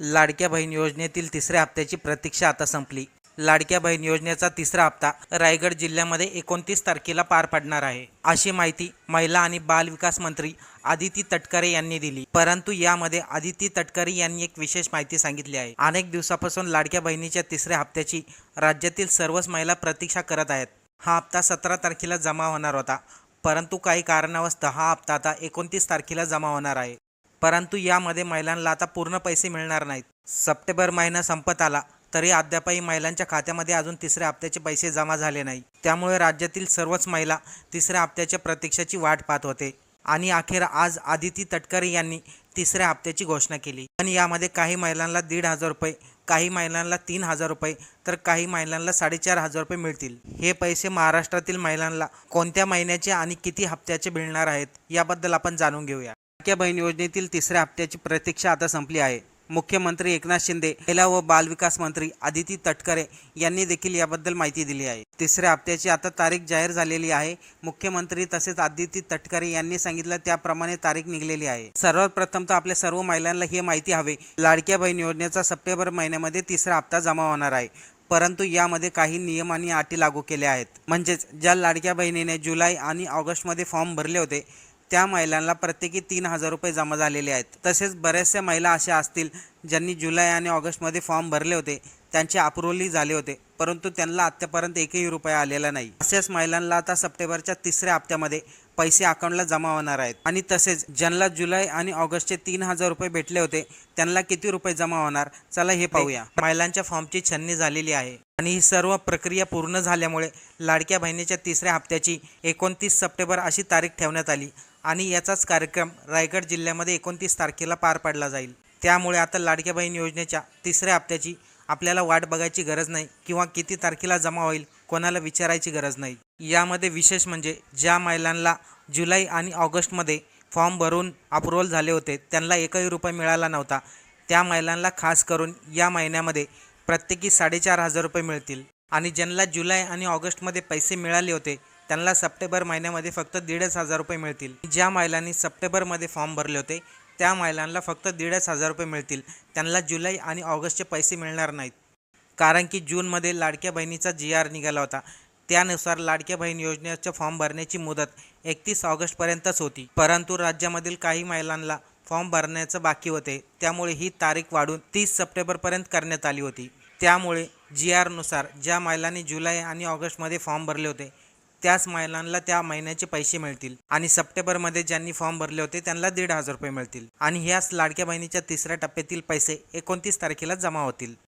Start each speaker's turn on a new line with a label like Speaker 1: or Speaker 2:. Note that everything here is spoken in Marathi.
Speaker 1: लाडक्या बहीण योजनेतील तिसऱ्या हप्त्याची प्रतीक्षा आता संपली. लाडक्या बहीण योजनेचा तिसरा हप्ता रायगड जिल्ह्यामध्ये एकोणतीस तारखेला पार पडणार आहे अशी माहिती महिला आणि बाल विकास मंत्री आदिती तटकरे यांनी दिली. परंतु यामध्ये आदिती तटकरे यांनी एक विशेष माहिती सांगितली आहे. अनेक दिवसापासून लाडक्या बहिणीच्या तिसऱ्या हप्त्याची राज्यातील सर्वच महिला प्रतीक्षा करत आहेत. हा हप्ता सतरा तारखेला जमा होणार होता परंतु काही कारणावस्त हा हप्ता आता एकोणतीस तारखेला जमा होणार आहे. परंतु यामध्ये महिलांना आता पूर्ण पैसे मिळणार नाहीत. सप्टेंबर महिना संपत आला तरी अद्यापही महिलांच्या खात्यामध्ये अजून तिसऱ्या हप्त्याचे पैसे जमा झाले नाही. त्यामुळे राज्यातील सर्वच महिला तिसऱ्या हप्त्याच्या प्रतीक्षाची वाट पाहत होते आणि अखेर आज आदिती तटकरे यांनी तिसऱ्या हप्त्याची घोषणा केली. पण यामध्ये काही महिलांना दीड हजार रुपये काही महिलांना तीन हजार रुपये तर काही महिलांना साडेचार हजार रुपये मिळतील. हे पैसे महाराष्ट्रातील महिलांना कोणत्या महिन्याचे आणि किती हप्त्याचे मिळणार आहेत याबद्दल आपण जाणून घेऊया. लाडक्या बहीण योजनेतील तिसऱ्या हप्त्याची प्रतीक्षा आता संपली आहे. मुख्यमंत्री एकनाथ शिंदे महिला व बालविकास मंत्री आदिती तटकरे यांनी देखील याबद्दल माहिती दिली आहे. तिसऱ्या हप्त्याची आता तारीख जाहीर झालेली आहे. मुख्यमंत्री तसेच आदिती तटकरे यांनी सांगितलं त्याप्रमाणे तारीख निघलेली आहे. सर्वात प्रथम तर आपल्या सर्व महिलांना हे माहिती हवे लाडक्या बहीण योजनेचा सप्टेंबर महिन्यामध्ये तिसरा हप्ता जमा होणार आहे. परंतु यामध्ये काही नियम आणि अटी लागू केल्या आहेत. म्हणजेच ज्या लाडक्या बहिणीने जुलै आणि ऑगस्टमध्ये फॉर्म भरले होते त्या महिलांना प्रत्येकी तीन हजार रुपये जमा झालेले आहेत. तसेच बऱ्याचशा महिला अशा असतील ज्यांनी जुलै आणि ऑगस्टमध्ये फॉर्म भरले होते. त्यांचे अप्रुव्हलही झाले होते परंतु त्यांना आत्तापर्यंत एकही रुपया आलेला नाही. अशाच महिलांना आता सप्टेंबरच्या तिसऱ्या हप्त्यामध्ये पैसे अकाउंटला जमा होणार आहेत. आणि तसेच ज्यांना जुलै आणि ऑगस्टचे तीन हजार रुपये भेटले होते त्यांना किती रुपये जमा होणार? चला हे पाहूया. महिलांच्या फॉर्मची छन्नी झालेली आहे. आणि ही सर्व प्रक्रिया पूर्ण झाल्यामुळे लाडक्या बहिणीच्या तिसऱ्या हप्त्याची एकोणतीस सप्टेंबर अशी तारीख ठेवण्यात आली आणि याचाच कार्यक्रम रायगड जिल्ह्यामध्ये एकोणतीस तारखेला पार पडला जाईल. त्यामुळे आता लाडक्या बहीण योजनेच्या तिसऱ्या हप्त्याची आपल्याला वाट बघायची गरज नाही किंवा किती तारखेला जमा होईल कोणाला विचारायची गरज नाही. यामध्ये विशेष म्हणजे ज्या महिलांना जुलै आणि ऑगस्टमध्ये फॉर्म भरून अप्रुव्हल झाले होते त्यांना एकही रुपये मिळाला नव्हता. त्या महिलांना खास करून या महिन्यामध्ये प्रत्येकी साडेचार हजार रुपये मिळतील. आणि ज्यांना जुलै आणि ऑगस्टमध्ये पैसे मिळाले होते त्यांना सप्टेंबर महिन्यामध्ये फक्त दीडच हजार रुपये मिळतील. ज्या महिलांनी सप्टेंबरमध्ये फॉर्म भरले होते त्या महिलांना फक्त दीडच हजार रुपये मिळतील. त्यांना जुलै आणि ऑगस्टचे पैसे मिळणार नाहीत. कारण की जूनमध्ये लाडक्या बहिणीचा जी आर निघाला होता. त्यानुसार लाडक्या बहीण योजनेचा फॉर्म भरण्याची मुदत एकतीस ऑगस्टपर्यंतच होती. परंतु राज्यामधील काही महिलांना फॉर्म भरण्याचं बाकी होते. त्यामुळे ही तारीख वाढून तीस सप्टेंबरपर्यंत करण्यात आली होती. त्यामुळे जी आरनुसार ज्या महिलांनी जुलै आणि ऑगस्टमध्ये फॉर्म भरले होते त्याच महिलांना त्या महिन्याचे पैसे मिळतील. आणि सप्टेंबरमध्ये ज्यांनी फॉर्म भरले होते त्यांना दीड हजार रुपये मिळतील. आणि ह्याच लाडक्या बहिणीच्या तिसऱ्या टप्प्यातील पैसे एकोणतीस तारखेला जमा होतील.